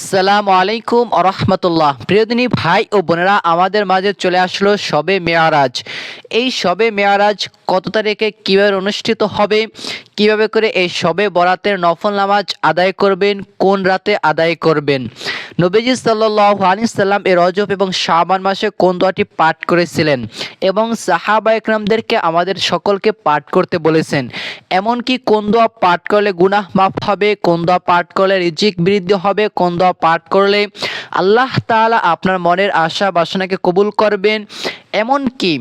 আসসালামু আলাইকুম রহমতুল্লাহ। প্রিয়দিনী ভাই ও বোনেরা, আমাদের মাঝে চলে আসলো সবে মেয়ারাজ। এই সবে মেয়ারাজ কত তারিখে কীভাবে অনুষ্ঠিত হবে? কীভাবে করে এই সবে বরাতের নফল নামাজ আদায় করবেন? কোন রাতে আদায় করবেন? নবীজি সাল্লাহ আলী সাল্লাম এ রজব এবং শাহবান মাসে কোন দোয়াটি পাঠ করেছিলেন? এবং সাহাবা একরামদেরকে আমাদের সকলকে পাঠ করতে বলেছেন। এমনকি কোন দোয়া পাঠ করলে গুনাহ মাফ হবে, কোন দোয়া পাঠ করলে রিজিক বৃদ্ধি হবে, কোন দোয়া পাঠ করলে আল্লাহ তাআলা আপনার মনের আশা বাসনাকে কবুল করবেন। এমনকি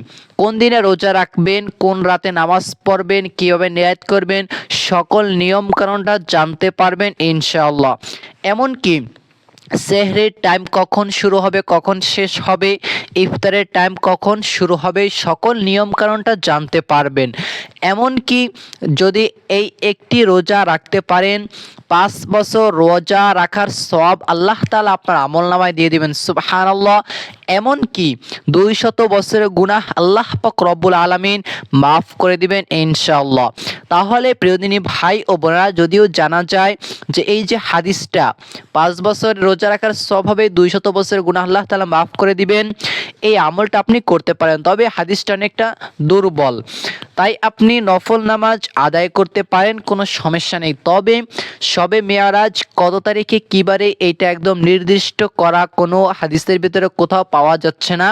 কোন দিনে রোজা রাখবেন, কোন রাতে নামাজ পড়বেন, কীভাবে নিয়াত করবেন, সকল নিয়মকানুনটা জানতে পারবেন ইনশাআল্লাহ। এমনকি সেহরির টাইম কখন শুরু হবে, কখন শেষ হবে, ইফতারের টাইম কখন শুরু হবে, সকল নিয়মকানুনটা জানতে পারবেন। এমনকি যদি এই একটি রোজা রাখতে পারেন, পাঁচ বছর রোজা রাখার সব আল্লাহ তালা আপনার আমল নামায় দিয়ে দিবেন সুবাহান আল্লাহ এমনকি দুই শত বছরের গুনাহ আল্লাহ পাক রব্বুল আলমিন মাফ করে দিবেন, ইনশাআল্লাহ। তাহলে প্রিয়দিনী ভাই ও বোনেরা, যদিও জানা যায় যে এই যে হাদিসটা, পাঁচ বছর রোজা রাখার স্বভাবে দুই শত বছরের গুনাহ আল্লাহ তালা মাফ করে দিবেন। এই আমলটা আপনি করতে পারেন, তবে হাদিসটা অনেকটা দুর্বল। তাই আপনি নফল নামাজ আদায় করতে পারেন, কোনো সমস্যা নেই। তবে সবে মেয়ারাজ কত তারিখে কিবারে এইটা একদম নির্দিষ্ট করা কোনো হাদিসের ভিতরে কোথাও পাওয়া যাচ্ছে না।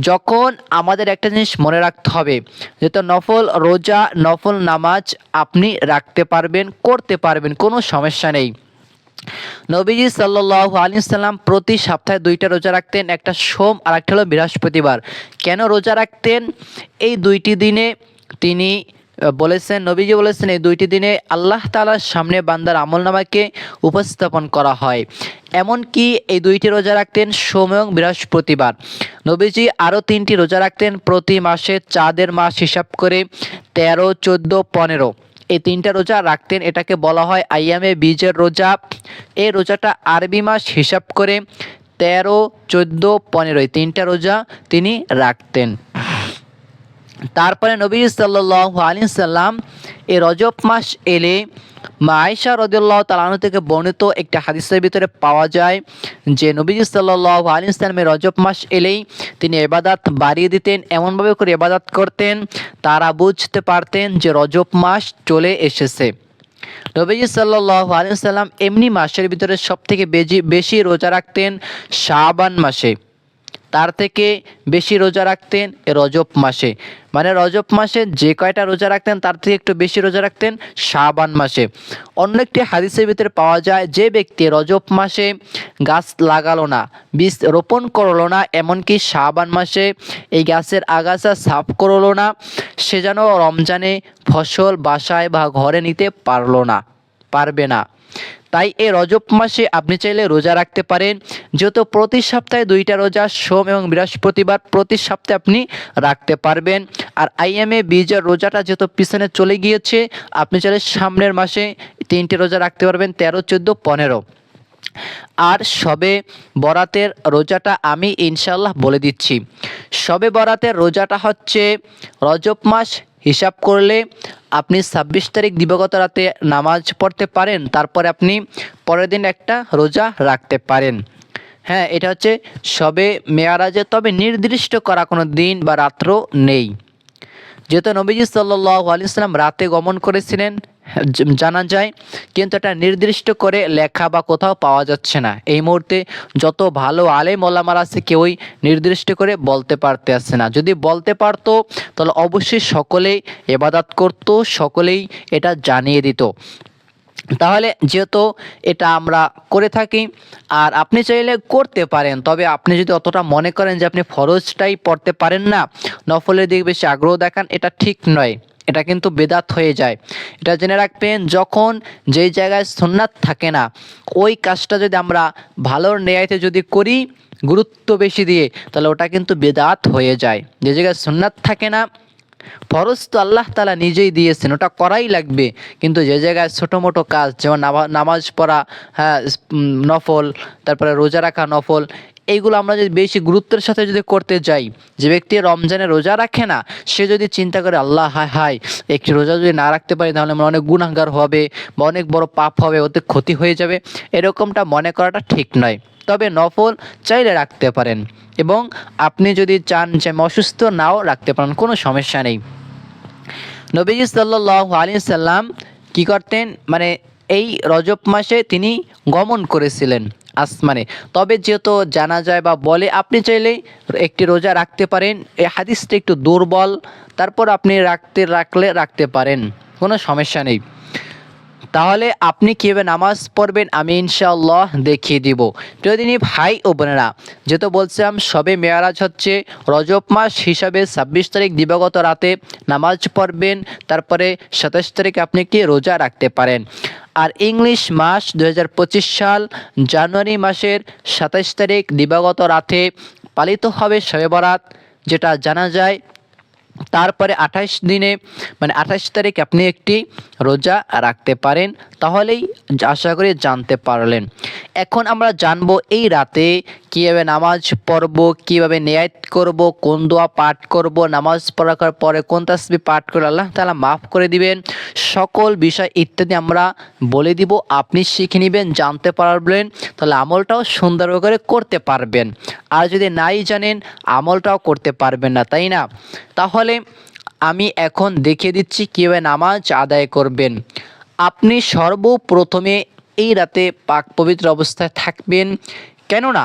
যখন আমাদের একটা জিনিস মনে রাখতে হবে যেহেতু নফল রোজা, নফল নামাজ আপনি রাখতে পারবেন, করতে পারবেন, কোনো সমস্যা নেই। নবীজি সাল্লাহ আলী সাল্লাম প্রতি সপ্তাহে দুইটা রোজা রাখতেন, একটা সোম আর একটা হলো বৃহস্পতিবার। কেন রোজা রাখতেন? এই দুইটি দিনে তিনি বলেছেন, নবীজি বলেছেন, এই দুইটি দিনে আল্লাহ তাআলার সামনে বান্দার আমলনামাকে উপস্থাপন করা হয়। এমনকি এই দুইটি রোজা রাখতেন সোম বৃহস্পতিবার। নবীজি আরও তিনটি রোজা রাখতেন প্রতি মাসে চাঁদের মাস হিসাব করে তেরো, চোদ্দ, পনেরো। এই তিনটা রোজা রাখতেন, এটাকে বলা হয় আইয়ামে বীজের রোজা। এই রোজাটা আরবি মাস হিসাব করে তেরো, চোদ্দ পনেরোই তিনটা রোজা তিনি রাখতেন। তারপরে নবী সাল্লাহ আলী সাল্লাম এই রজব মাস এলে মা আয়সা রদুল্লাহ তালানু থেকে বর্ণিত একটা হাদিসের ভিতরে পাওয়া যায় যে নবীজি সাল্লাহ আলী ইসলামের রজব মাস এলেই তিনি এবাদাত বাড়িয়ে দিতেন, এমনভাবে করে এবাদাত করতেন, তারা বুঝতে পারতেন যে রজব মাস চলে এসেছে। নবীজি সাল্লাহ আলী সাল্লাম এমনি মাসের ভিতরে সব থেকে বেশি বেশি রোজা রাখতেন শাবান মাসে। তার থেকে বেশি রোজা রাখতেন রজব মাসে। মানে রজব মাসে যে কয়টা রোজা রাখতেন, তার থেকে একটু বেশি রোজা রাখতেন শাবান মাসে। অন্য একটি হাদিসের ভিতরে পাওয়া যায়, যে ব্যক্তি রজব মাসে গাছ লাগালো না, বীজ রোপণ করল না, এমনকি শাবান মাসে এই গাছের আগাছা সাফ করল না, সে যেন রমজানে ফসল বাসায় বা ঘরে নিতে পারল না, পারবে না। তাই এই রজব মাসে আপনি চাইলে রোজা রাখতে পারেন। যেহেতু প্রতি সপ্তাহে দুইটা রোজা, সোম এবং বৃহস্পতিবার প্রতি সপ্তাহে আপনি রাখতে পারবেন। আর আইএমএ বীজের রোজাটা যেহেতু পিছনে চলে গিয়েছে, আপনি চাইলে সামনের মাসে তিনটে রোজা রাখতে পারবেন, তেরো, চোদ্দ, পনেরো। আর সবে বরাতের রোজাটা আমি ইনশাল্লাহ বলে দিচ্ছি। সবে বরাতের রোজাটা হচ্ছে রজব মাস হিসাব করলে আপনি ছাব্বিশ তারিখ দিবগত রাতে নামাজ পড়তে পারেন, তারপরে আপনি পরের দিন একটা রোজা রাখতে পারেন। হ্যাঁ এটা হচ্ছে সবে মেয়ারাজে তবে নির্দিষ্ট করা কোনো দিন বা রাত্র নেই। যেহেতু নবীজি সাল্লাহ আলিয়াল্লাম রাতে গমন করেছিলেন জানা যায়, কিন্তু এটা নির্দিষ্ট করে লেখা বা কোথাও পাওয়া যাচ্ছে না। এই মুহূর্তে যত ভালো আলেম ওলামার আছে, কেউই নির্দিষ্ট করে বলতে পারতে আসছে না। যদি বলতে পারতো, তাহলে অবশ্যই সকলেই এবাদাত করতো, সকলেই এটা জানিয়ে দিত। তাহলে যেহেতু এটা আমরা করে থাকি, আর আপনি চাইলে করতে পারেন, তবে আপনি যদি অতটা মনে করেন যে আপনি ফরজটাই পড়তে পারেন না, নফলের দিকে বেশি আগ্রহ দেখান, এটা ঠিক নয়। এটা কিন্তু বেদাত হয়ে যায়। এটা জেনে রাখবেন, যখন যেই জায়গায় সুন্নাত থাকে না, ওই কাজটা যদি আমরা ভালোর নেয়াইতে যদি করি, গুরুত্ব বেশি দিয়ে, তাহলে ওটা কিন্তু বেদাত হয়ে যায়। যে জায়গায় সুন্নাত থাকে না, ফরজ তো আল্লাহ তালা নিজেই দিয়েছেন, ওটা করাই লাগবে। কিন্তু যে জায়গায় ছোটো মোটো কাজ, যেমন নামাজ পড়া হ্যাঁ নফল, তারপরে রোজা রাখা নফল এইগুলো আমরা যদি বেশি গুরুত্বের সাথে যদি করতে যাই, যে ব্যক্তি রমজানে রোজা রাখে না, সে যদি চিন্তা করে, আল্লাহ, হায় হায়, একটি রোজা যদি না রাখতে পারি, তাহলে আমার অনেক গুণাগার হবে বা অনেক বড় পাপ হবে ওতে ক্ষতি হয়ে যাবে। এরকমটা মনে করাটা ঠিক নয়। তবে নফল চাইলে রাখতে পারেন এবং আপনি যদি চান যে অসুস্থ নাও রাখতে পারেন, কোনো সমস্যা নেই। নবীজি সাল্লাহ আলী সাল্লাম কী করতেন? মানে এই রজব মাসে তিনি গমন করেছিলেন আসমানে। তবে যেহেতু জানা যায় বা বলে, আপনি চাইলে একটি রোজা রাখতে পারেন, এই হাদিসটা একটু দুর্বল, তারপর আপনি রাখতে, রাখলে রাখতে পারেন, কোনো সমস্যা নেই। তাহলে আপনি কীভাবে নামাজ পড়বেন আমি ইনশাআল্লাহ দেখিয়ে দিব। প্রিয়দিনী ভাই ও বোনেরা, যেহেতু বলছিলাম সবে মেয়ারাজ হচ্ছে, রজব মাস হিসাবে ছাব্বিশ তারিখ দিবাগত রাতে নামাজ পড়বেন, তারপরে সাতাশ তারিখ আপনি একটি রোজা রাখতে পারেন। আর ইংলিশ মাস দু হাজার পঁচিশ সাল, জানুয়ারি মাসের সাতাশ তারিখ দিবাগত রাতে পালিত হবে শবে বরাত, যেটা জানা যায় তারপরে আঠাশ দিনে মানে আঠাশ তারিখ আপনি একটি রোজা রাখতে পারেন। তাহলেই আশা করি জানতে পারলেন। এখন আমরা জানব এই রাতে কীভাবে নামাজ পড়ব, কীভাবে নেয়াত করব, কোন দোয়া পাঠ করব, নামাজ পড়ার পরে কোন তাসবি পাঠ করে আল্লাহ তালা মাফ করে দিবেন। সকল বিষয় ইত্যাদি আমরা বলে দিব, আপনি শিখে নেবেন, জানতে পারবেন তাহলে আমলটাও সুন্দর করে করতে পারবেন। আর যদি নাই জানেন, আমলটাও করতে পারবেন না, তাই না? তাহলে আমি এখন দেখিয়ে দিচ্ছি কীভাবে নামাজ আদায় করবেন। আপনি সর্বপ্রথমে এই রাতে পাক পবিত্র অবস্থায় থাকবেন। কেননা,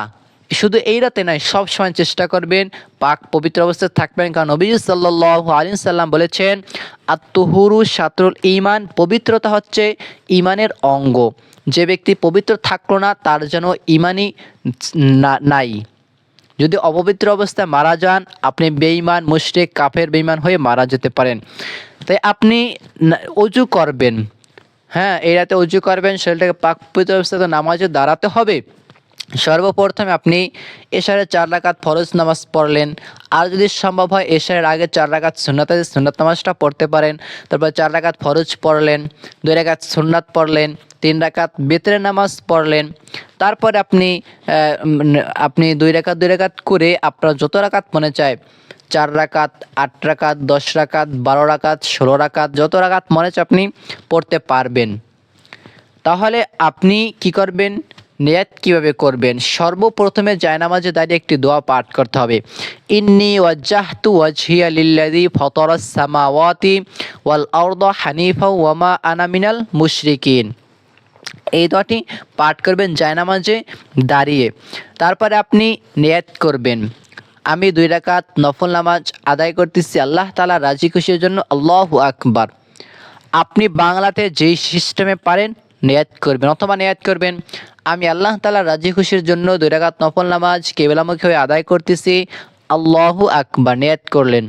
শুধু এই রাতে নয়, সব সময় চেষ্টা করবেন পাক পবিত্র অবস্থায় থাকবেন। কারণ নবী সাল্লাহ আলিম সাল্লাম বলেছেন আত্মহুরু সাতরুল ইমান পবিত্রতা হচ্ছে ইমানের অঙ্গ। যে ব্যক্তি পবিত্র থাকল না, তার যেন ইমানই নাই। যদি অপবিত্র অবস্থায় মারা যান, আপনি বেঈমান, মুশরিক, কাফের, বেঈমান হয়ে মারা যেতে পারেন। তাই আপনি অজু করবেন। হ্যাঁ এই রাতে অজু করবেন, শরীরটাকে পাক পবিত্র অবস্থাতে নামাজে দাঁড়াতে হবে। সর্বপ্রথমে আপনি এশারের চার রাকাত ফরজ নামাজ পড়লেন। আর যদি সম্ভব হয়, এশারের আগে চার রাকাত সুন্নাত সুন্নাত নামাজটা পড়তে পারেন। তারপর চার রাকাত ফরজ পড়লেন, দুই রাকাত সুন্নাত পড়লেন তিন রাকাত বেতরে নামাজ পড়লেন। তারপরে আপনি আপনি দুই রাকাত দুই রাকাত করে আপনার যত রাকাত মনে চায়, চার রাকাত, আট রাকাত, দশ রাকাত, বারো রাকাত, ষোলো রাকাত, যত রাকাত মনে চায় আপনি পড়তে পারবেন। তাহলে আপনি কি করবেন? নিয়াত কীভাবে করবেন? সর্বপ্রথমে জায়নামাজে দাঁড়িয়ে একটি দোয়া পাঠ করতে হবে। ইন্নি ওয়াজ্জাহতু ওয়াজহিয়া লিল্লাযী ফাতারাস সামাওয়াতি ওয়াল আরদা হানিফা ওয়ামা আনা মিনাল মুশরিকিন। এই দোয়াটি পাঠ করবেন, জায়নামাজে দাঁড়িয়ে। তারপরে আপনি নিয়াত করবেন। আমি দুই রাকাত নফল নামাজ আদায় করতেছি, আল্লাহ তালা রাজি খুশির জন্য। আল্লাহু আকবার। আপনি বাংলাতে যেই সিস্টেমে পারেন, নেয়াত করবেন অথবা নেয়াত করবেন। আমি আল্লাহ তালা রাজি খুশির জন্য দুই রাকাত নফল নামাজ কেবলামুখী হয়ে আদায় করতেছি। আল্লাহু আকবার, নেয়াত করলেন।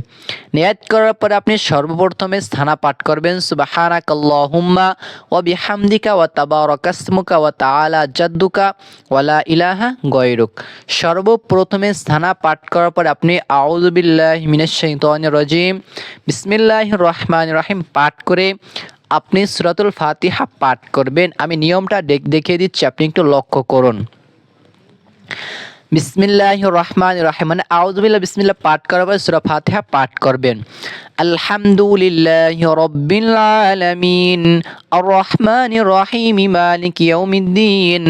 নেয়াত করার পরে আপনি সর্বপ্রথমে স্থানা পাঠ করবেন সুবাহানাক আল্লাহুম্মা ওয়া বিহামদিকা ওয়া তাবারাকাসমুকা ওয়া তাআলা জাদ্দুকা ওয়ালা ইলাহা গয়রুক। সর্বপ্রথমে স্থানা পাঠ করার পরে আপনি আউযু বিল্লাহি রজিম, বিসমিল্লাহির রহমানির রহিম পাঠ করে আপনি সুরাতুল ফাতিহা পাঠ করবেন। আমি নিয়মটা দেখ- দেখিয়ে দিচ্ছি, আপনি একটু লক্ষ্য করুন। বিসমিল্লাহ রহমান রহিম মানে আউজবিল্লা বিসমিল্লাহ পাঠ করার পরে সুরা ফাতিহা পাঠ করবেন আলহামদুলিল্লাহ রব্বিল আলামিন আর রহমান রহিম মালিক ইয়াউমিদ্দিন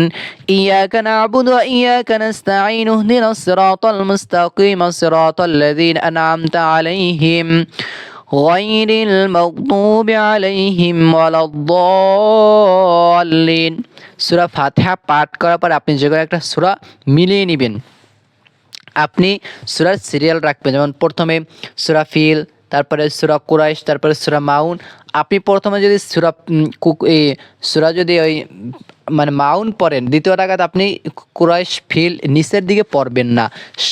ইয়াকা না'বুদু ওয়া ইয়াকা নাস্তাঈন ইহদিনাস সিরাতাল মুস্তাকিম সিরাতাল লাযীনা আন'আমতা আলাইহিম غير المغضوب عليهم ولا الضالين সূরা ফাতিহা পাঠ করার পর আপনি যে একটা সুরা মিলিয়ে নেবেন। আপনি সূরার সিরিয়াল রাখবেন, যেমন প্রথমে সূরা ফিল, তারপরে সূরা কুরাইশ, তারপরে সুরা মাউন। আপনি প্রথমে যদি সূরা সূরা যদি ওই মানে মাউন পড়েন, দ্বিতীয় রাকাত আপনি কুরাইশ ফিল নিচের দিকে পড়বেন না,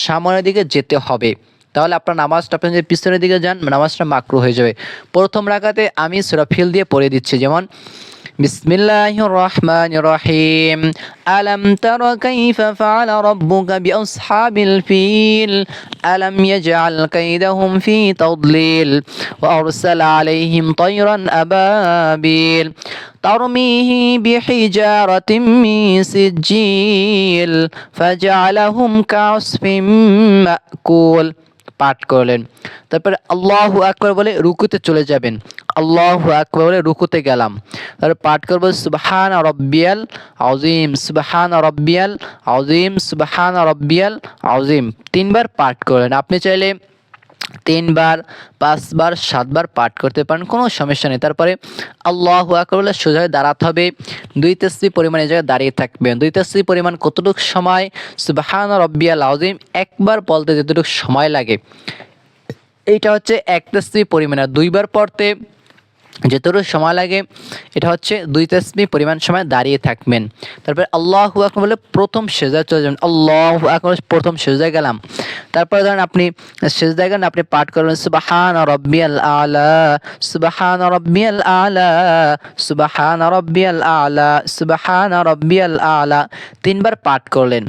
সামনের দিকে যেতে হবে। তাহলে আপনার নামাজটা আপনি যদি পিছনের দিকে যান, নামাজটা মাকরু হয়ে যাবে। প্রথম রাকাতে আমি সূরা ফিল দিয়ে পড়ে দিচ্ছি, যেমন بسم الله الرحمن الرحيم ألم تر كيف فعل ربك بأصحاب الفيل ألم يجعل كيدهم في تضليل وأرسل عليهم طيرا أبابيل ترميه بحجارة من سجيل فجعلهم كعصف مأكول পাঠ করলেন। তারপরে আল্লাহ আকবর বলে রুকুতে চলে যাবেন। আল্লাহ আকবর বলে রুকুতে গেলাম। তারপরে পাঠ করব, সুবহান রব্বিয়াল আজিম সুবহান রব্বিয়াল আজিম সুবহান রব্বিয়াল আজিম তিনবার পাঠ করলেন। আপনি চাইলে তিনবার, পাঁচবার, সাতবার পাঠ করতে পারেন, কোনো সমস্যা নেই। তারপরে আল্লাহ আকবর সোজা দাঁড়াতে হবে। দুই তেসি পরিমাণ এই জায়গায় দাঁড়িয়ে থাকবেন দুই তেসি পরিমাণ কতটুকু সময়? সুবাহান রব্বিয়াল আজিম একবার বলতে যতটুকু সময় লাগে। এইটা হচ্ছে এক তেসি পরিমাণ। আর দুইবার পড়তে যতটুকু সময় লাগে, এটা হচ্ছে দুই তেসমি পরিমাণ সময় দাঁড়িয়ে থাকবেন। তারপরে আল্লাহ আকবর বলে প্রথম সেজা চলে যাবেন। আল্লাহ আকবর প্রথম সেজায় গেলাম। তারপরে ধরেন আপনি সেজদায় গেলেন, আপনি পাঠ করবেন সুবাহান রব্বিয়াল আলা, সুবাহান রব্বিয়াল আলা, সুবাহান রব্বিয়াল আলা, সুবাহান রব্বিয়াল আলা। তিনবার পাঠ করলেন।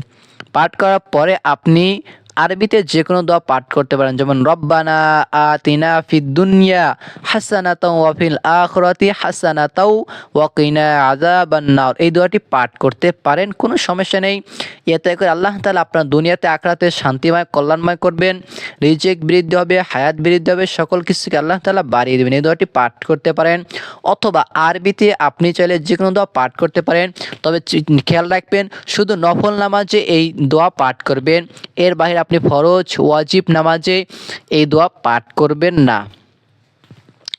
পাঠ করার পরে আপনি আরবিতে যে কোনো দোয়া পাঠ করতে পারেন। যেমন, রব্বানা আতিনা ফিদ দুনিয়া হাসানাতাও ওয়া ফিল আখিরাতি হাসানাতাও ওয়া কিনা আযাবান নার। এই দোয়াটি পাঠ করতে পারেন, কোনো সমস্যা নেই। এতে করে আল্লাহ তাআলা আপনার দুনিয়াতে আখরাতে শান্তিময়, কল্যাণময় করবেন। রিজিক বৃদ্ধি হবে, হায়াত বৃদ্ধি হবে, সকল কিছুকে আল্লাহ তাআলা বাড়িয়ে দেবেন। এই দোয়াটি পাঠ করতে পারেন। অথবা আরবিতে আপনি চাইলে যে কোনো দোয়া পাঠ করতে পারেন। তবে খেয়াল রাখবেন, শুধু নফল নামাজে এই দোয়া পাঠ করবেন। এর বাইরে আপনি ফরজ, ওয়াজিব নামাজে এই দোয়া পাঠ করবেন না।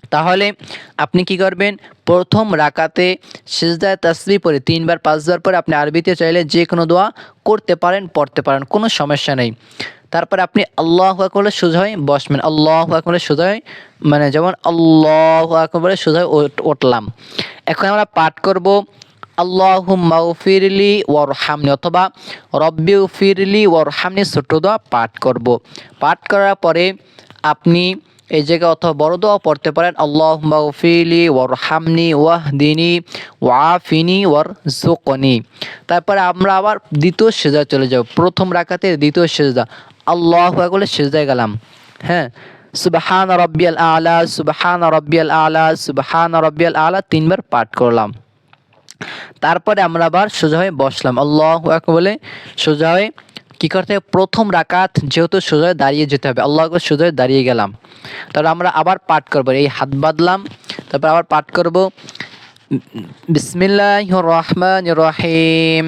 তাহলে আপনি কি করবেন? প্রথম রাকাতে সিজদায় তাসবি পরে তিনবার, পাঁচবার পরে আপনি আরবিতে চাইলে যে কোনো দোয়া করতে পারেন, পড়তে পারেন, কোনো সমস্যা নেই। তারপরে আপনি আল্লাহ আকবরে সোজা হয়ে বসবেন। আল্লাহ আকবরে সোজা হয়ে মানে যেমন আল্লাহ আকবরে সোজা হয়ে উঠ- উঠলাম। এখন আমরা পাঠ করব আল্লাহ মাউফিরলি ওয়ারহামনি অথবা রব্বি ফিরলি ওয়ারহামনি ছোট দোয়া পাঠ করব। পাঠ করার পরে আপনি এই জায়গায় অথবা বড় দোয়া পড়তে পারেন আল্লাহ মাউফিলি ওয়ারহামনি ওয়াহদিনী ওয়াফিনি ওয়ার জোকনি তারপরে আমরা আবার দ্বিতীয় সেজা চলে যাব। প্রথম রাখাতে দ্বিতীয় সেজদা। আল্লাহ বলে সেজদায় গেলাম। হ্যাঁ? সুবহান রব্বিয়াল আলা, সুবহান রব্বিয়াল আলা, সুবহান রব্বিয়াল আলা তিনবার পাঠ করলাম। তারপরে আমরা আবার সোজা হয়ে বসলাম। আল্লাহ বলে সোজা হয়ে কী করতে হবে? প্রথম রাকাত যেহেতু সোজা দাঁড়িয়ে যেতে হবে। আল্লাহ সোজা হয়ে দাঁড়িয়ে গেলাম। তারপর আমরা আবার পাঠ করব। এই হাত বাঁধলাম। তারপর আবার পাঠ করব। বিসমিল্লাহ রহমান রহিম।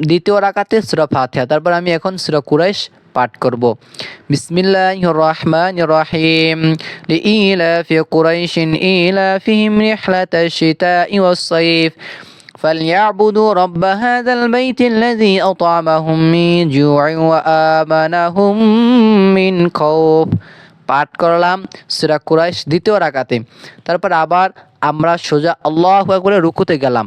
দ্বিতীয় রাকাতে সুরা ফাতিহা তারপর আমি এখন সুরা কুরাইশ পাঠ করব বিসমিল্লাহ রহমান রহিম لإيلاف قريش إيلافهم رحلة الشتاء والصيف فليعبدوا رب هذا البيت الذي أطعمهم من جوع وآمنهم من خوف পাঠ করলাম সুরা কুরাইশ দ্বিতীয় রাকাতে তারপর আবার আমরা সোজা আল্লাহ করে রুকুতে গেলাম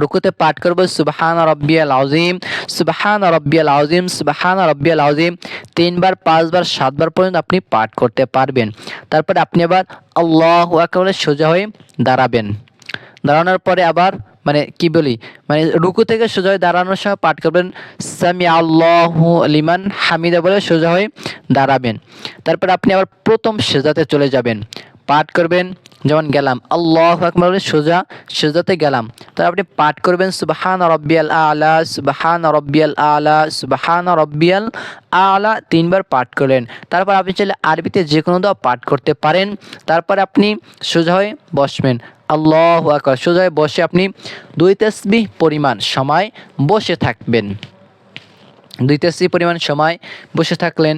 রুকুতে পাঠ করব, সুবহান রব্বিয়াল আজিম সুবহান রব্বিয়াল আজিম সুবহান রব্বিয়াল আজিম তিনবার, পাঁচবার, সাতবার পর্যন্ত আপনি পাঠ করতে পারবেন। তারপরে আপনি আবার আল্লাহ একেবারে সোজা হয়ে দাঁড়াবেন। দাঁড়ানোর পরে আবার মানে কি বলি মানে রুকু থেকে সোজা হয়ে দাঁড়ানোর সময় পাঠ করবেন সামি আল্লাহ লিমান হামিদা বলে সোজা হয়ে দাঁড়াবেন। তারপর আপনি আবার প্রথম সেজাতে চলে যাবেন। পাঠ করবেন, যেমন গেলাম, আল্লাহ আকবর, সোজা, সোজাতে গেলাম। তারপর আপনি পাঠ করবেন, সুবাহান রব্বিয়াল আলা, সুবাহান রব্বিয়াল আলা, সুবাহান রব্বিয়াল আলা, তিনবার পাঠ করলেন। তারপর আপনি চাইলে আরবিতে যে কোনো দোয়া পাঠ করতে পারেন। তারপর আপনি সোজা হয়ে বসবেন। আল্লাহ আকবর, সোজা হয়ে বসে আপনি দুই তসবিহ পরিমাণ সময় বসে থাকবেন। দুই তেসি পরিমাণ সময় বসে থাকলেন।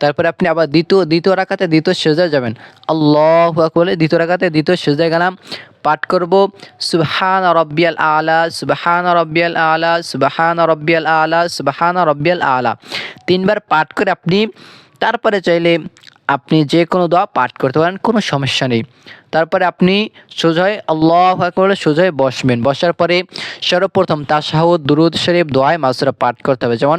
তারপরে আপনি আবার দ্বিতীয় দ্বিতীয় রাখাতে দ্বিতীয় সেজায় যাবেন। আল্লাহ বলে দ্বিতীয় রাখাতে দ্বিতীয় সেজায় গেলাম। পাঠ করব, সুবহান রব্বিয়াল আলা, সুবহান রব্বিয়াল আলা, সুবহান রব্বিয়াল আলা, সুবহান রব্বিয়াল আলা। তিনবার পাঠ করে আপনি, তারপরে চাইলে আপনি যে কোনো দোয়া পাঠ করতে পারেন, কোনো সমস্যা নেই। তারপরে আপনি সোজায়, আল্লাহ আকবর সোজায় বসবেন। বসার পরে সর্বপ্রথম তাশাহুদ, দুরুদ শরীফ দোয়ায় মাসুরা পাঠ করতে হবে। যেমন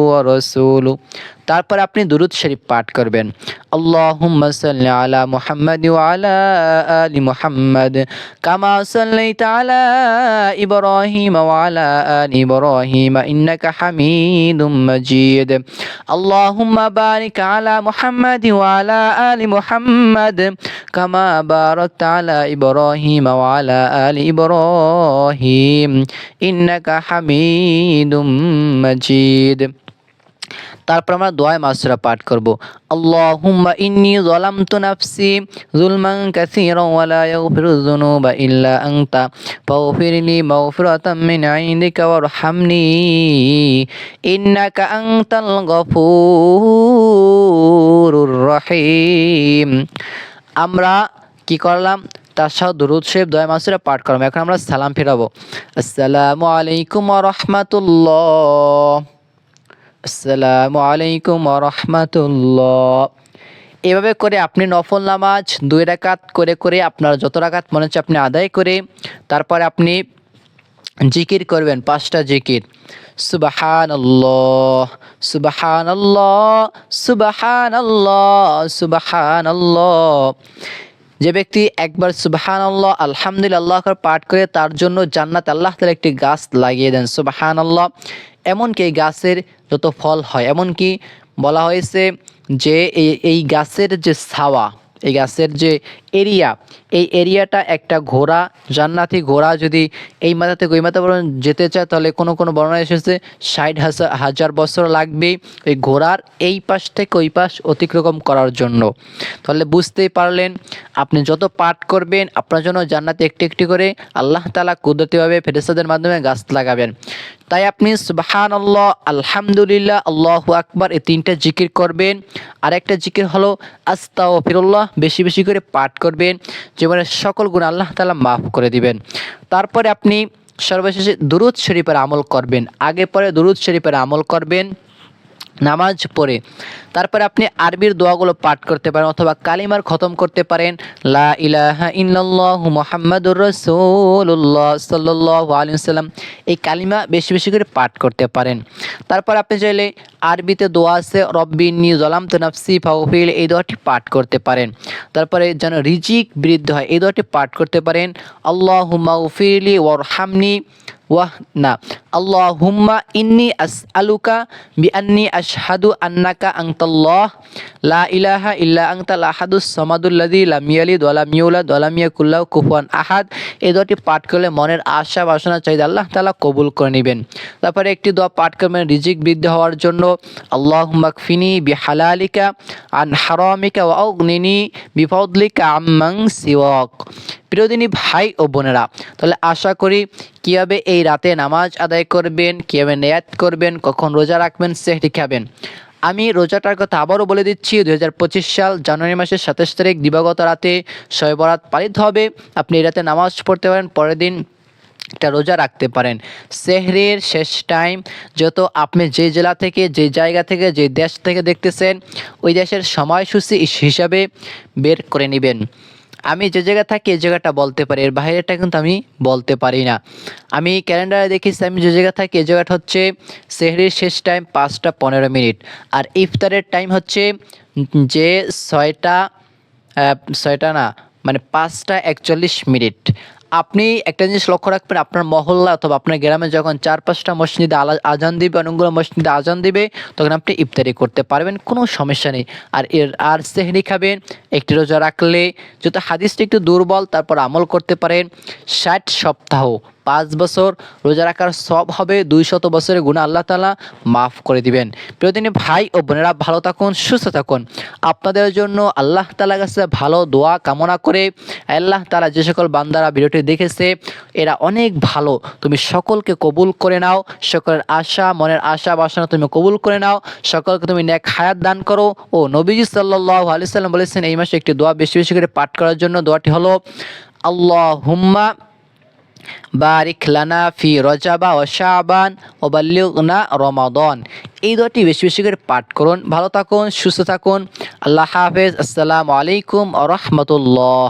ورسوله তারপর আপনি দুরুদ শরীফ পাঠ করবেন আল্লাহুম্মা সাল্লি আলা মুহাম্মাদ ওয়া আলা আলি মুহাম্মাদ কামা সাল্লাইতা আলা ইব্রাহিম ওয়া আলা আলি ইব্রাহিম ইন্নাকা হামিদুম মাজিদ আল্লাহুম্মা বারিক আলা মুহাম্মাদ ওয়া আলা আলি মুহাম্মাদ কামা বারাকতা আলা ইব্রাহিম ওয়া আলা আলি তারপর আমরা দোয়ায় মাসরা পাঠ করব। আল্লাহুম্মা ইন্নী যালামতু নাফসি যুলমান কাসীরা ওয়া লা ইয়াগফিরুয যুনুবা ইল্লা আনতা ফাগফিরলি মাগফিরাতাম মিন ইনদিকা ওয়ারহামনি ইন্নাকা আনতাল গফুরুর রহিম। আমরা কি করলাম? তার সাথে দুরুদ শরীফ দয়া মাসুরা পাঠ করলাম। এখন আমরা সালাম ফিরাবো। আসসালামু আলাইকুম ওয়া আসসালামু আলাইকুম রহমতুল্লাহ এভাবে করে আপনি নফল নামাজ দুই রাকাত করে করে আপনার যত রাকাত মনে হচ্ছে আপনি আদায় করে তারপরে আপনি জিকির করবেন, পাঁচটা জিকির। সুবাহান আল্লাহ সুবাহান আল্লাহ সুবাহান আল্লাহ সুবাহান আল্লাহ যে ব্যক্তি একবার সুবাহান আল্লাহ আলহামদুলিল্লাহ পাঠ করে তার জন্য জান্নাত আল্লাহ তালা একটি গাছ লাগিয়ে দেন সুবাহান আল্লাহ এমনকি গাছের যত ফল হয়। এমনকি বলা হয়েছে যে এই এই গাছের যে ছাওয়া, এই গাছের যে এরিয়া। এই এরিয়াটা একটা ঘোড়া, জান্নাতি ঘোড়া। যদি এই মাথা থেকে ওই মাথা পর্যন্ত যেতে চায়, তাহলে কোনো কোনো বর্ণনা এসেছে, ষাট হাজার বছর লাগবে ওই ঘোড়ার এই পাশ থেকে ওই পাশ অতিক্রম করার জন্য। তাহলে বুঝতেই পারলেন, আপনি যত পাঠ করবেন, আপনার জন্য জান্নাতে একটি একটি করে আল্লাহ তালা কুদরতিভাবে ফেরেস্তাদের মাধ্যমে গাছ লাগাবেন। তাই আপনি সুবাহান আল্লাহ আলহামদুলিল্লাহ, আল্লাহ আকবার এই তিনটা জিকির করবেন। আর একটা জিকির হলো আস্তাও ফিরুল্লাহ বেশি বেশি করে পাঠ করবেন, জীবনের সকল গুণ আল্লাহ তালা মাফ করে দিবেন। তারপরে আপনি সর্বশেষে দুরুদ শরীফের আমল করবেন। আগে পরে দুরুদ শরীফের আমল করবেন। নামাজ পড়ে। তারপরে আপনি আরবির দোয়াগুলো পাঠ করতে পারেন অথবা কালিমার খতম করতে পারেন। লা ইলাহা সাল্লাম এই কালিমা বেশি বেশি করে পাঠ করতে পারেন। তারপর আপনি চাইলে আরবিতে দোয়া আছে রব্বিন্নি জলামতু নাফসি ফাগফির এই দোয়াটি পাঠ করতে পারেন। তারপরে যেন রিজিক বৃদ্ধি হয়, এই দোয়াটি পাঠ করতে পারেন। আল্লাহুম্মা গফিরলি ওয়ারহামনি। ওয়াহ না আল্লাহুম্মা ইন্নি আসআলুকা বিআন্নি আশহাদু আন্নাকা আনতাল্লাহ লা ইলাহা ইল্লা আনতাল আহাদুস সামাদুল্লাযী লাম ইয়ালিদ ওয়া লাম ইউলাদ ওয়া লাম ইয়াকুল লাহু কুফুয়ান আহাদ এই দোয়াটি পাঠ করলে মনের আশা বাসনা চাইতে আল্লাহ তাআলা কবুল করে নেবেন। তারপরে একটি দোয়া পাঠ করবেন, রিজিক বৃদ্ধি হওয়ার জন্য। আল্লাহুম্মা কফিনি বিহালালিকা আন হারামিকা ওয়া আগনিনি বিফাদলিকা আম্মান সিওয়াক। প্রিয়দিনী ভাই ও বোনেরা, তাহলে আশা করি কীভাবে এই রাতে নামাজ আদায় করবেন, কীভাবে নেয়াত করবেন, কখন রোজা রাখবেন, সেটি খাবেন। আমি রোজাটার কথা আবারও বলে দিচ্ছি দু হাজার পঁচিশ সাল জানুয়ারি মাসের সাতাশ তারিখ দিবাগত রাতে শয়ে বরাত পালিত হবে। আপনি এই রাতে নামাজ পড়তে পারেন, পরের দিন একটা রোজা রাখতে পারেন। সেহরের শেষ টাইম, যত আপনি যে জেলা থেকে, যে জায়গা থেকে, যে দেশ থেকে দেখতেছেন, ওই দেশের সময়সূচি হিসাবে বের করে নেবেন। আমি যে জায়গায় থাকি, এই জায়গাটা বলতে পারি। এর বাইরেটা কিন্তু আমি বলতে পারি না। আমি ক্যালেন্ডারে দেখেছি আমি যে জায়গায় থাকি, এই জায়গাটা হচ্ছে সেহরির শেষ টাইম পাঁচটা পনেরো মিনিট। আর ইফতারের টাইম হচ্ছে যে ছয়টা ছয়টা না মানে পাঁচটা একচল্লিশ মিনিট। আপনি একটা জিনিস লক্ষ্য রাখবেন, আপনার মহল্লা অথবা আপনার গ্রামে যখন চার পাঁচটা মসজিদে আলা- আজান দিবে, অনেকগুলো মসজিদে আজান দিবে, তখন আপনি ইফতারি করতে পারবেন, কোনো সমস্যা নেই। আর এর, আর সেহরি খাবেন, একটি রোজা রাখলে, যত হাদিসটি একটু দুর্বল, তারপর আমল করতে পারেন, ষাট সপ্তাহ পাঁচ বছর রোজা রাখার সব হবে, দুই শত বছরের গুণা আল্লাহ তালা মাফ করে দিবেন। প্রিয়দিনী ভাই ও বোনেরা, ভালো থাকুন, সুস্থ থাকুন। আপনাদের জন্য আল্লাহ তালা কাছে ভালো দোয়া কামনা করে আল্লাহ তালা যে সকল বান্দারা ভিডিওটি দেখেছে, এরা অনেক ভালো। তুমি সকলকে কবুল করে নাও, সকলের আশা, মনের আশা, বাসনা তুমি কবুল করে নাও, সকলকে তুমি ন্যাক হায়াত দান করো। ও নবীজি সাল্লাহ আলি সাল্লাম বলেছেন, এই মাসে একটি দোয়া বেশি বেশি করে পাঠ করার জন্য দোয়াটি হলো আল্লাহ হুম্মা বারিক লানা ফি রজাবা ও শাহবান ও বাল্লিগনা রমাদন। এই দুটি বেশি বেশি করে পাঠ করুন। ভালো থাকুন, সুস্থ থাকুন। আল্লাহ হাফেজ। আসসালামু আলাইকুম আ রহমতুল্লাহ।